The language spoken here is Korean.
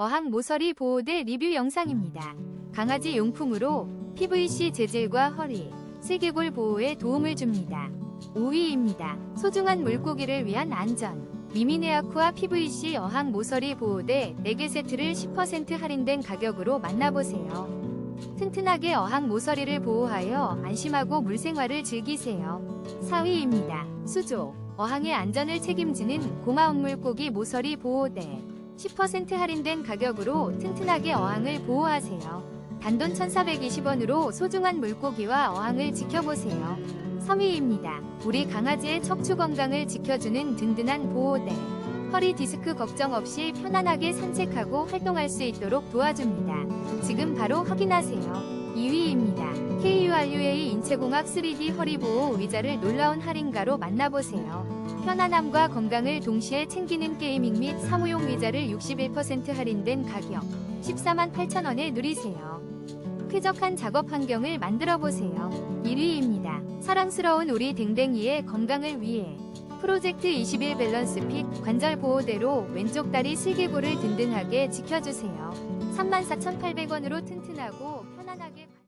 어항 모서리 보호대 리뷰 영상입니다. 강아지 용품으로 PVC 재질과 허리, 슬개골 보호에 도움을 줍니다. 5위입니다. 소중한 물고기를 위한 안전. 미미네아쿠아 PVC 어항 모서리 보호대 4개 세트를 10% 할인된 가격으로 만나보세요. 튼튼하게 어항 모서리를 보호하여 안심하고 물생활을 즐기세요. 4위입니다. 수조. 어항의 안전을 책임지는 고마운 물고기 모서리 보호대. 10% 할인된 가격으로 튼튼하게 어항을 보호하세요. 단돈 1,420원으로 소중한 물고기와 어항을 지켜보세요. 3위입니다. 우리 강아지의 척추 건강을 지켜주는 든든한 보호대. 허리 디스크 걱정 없이 편안하게 산책하고 활동할 수 있도록 도와줍니다. 지금 바로 확인하세요. 2위입니다. KURUA 인체공학 3D 허리보호 의자를 놀라운 할인가로 만나보세요. 편안함과 건강을 동시에 챙기는 게이밍 및 사무용 의자를 61% 할인된 가격 14만 8천원에 누리세요. 쾌적한 작업 환경을 만들어 보세요. 1위입니다. 사랑스러운 우리 댕댕이의 건강을 위해 프로젝트 21 밸런스 핏 관절 보호대로 왼쪽 다리 슬개골을 든든하게 지켜주세요. 34,800원으로 튼튼하고 편안하게